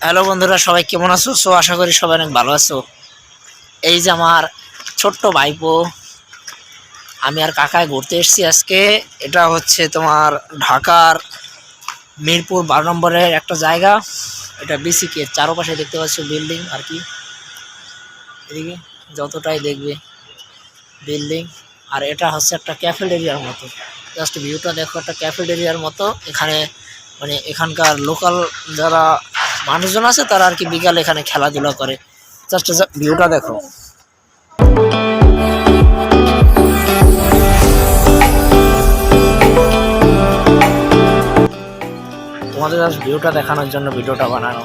Hello বন্ধুরা, সবাই কেমন আছো? সো, আশা করি সবাই অনেক ভালো আছো। এই যে আমার ছোট্ট ভাইপো, আমি আর কাকায় ঘুরতে এসেছি আজকে। এটা হচ্ছে তোমার ঢাকার মিরপুর বারো নম্বরের একটা জায়গা। এটা বিসিকে চারপাশে দেখতে পাচ্ছ বিল্ডিং, আর কি? এদিকে যতটাই দেখবে বিল্ডিং। আর এটা হচ্ছে একটা ক্যাফেটেরিয়ার মতো। জাস্ট ভিউটা দেখো, একটা ক্যাফেটেরিয়ার মতো। এখানে মানে এখানকার লোকাল যারা মানুষজন আছে, তারা আর কি বিকাল এখানে খেলাধুলা করে। জাস্ট ভিউটা দেখো। তোমাদের জাস্ট ভিউটা দেখানোর জন্য ভিডিওটা বানানো।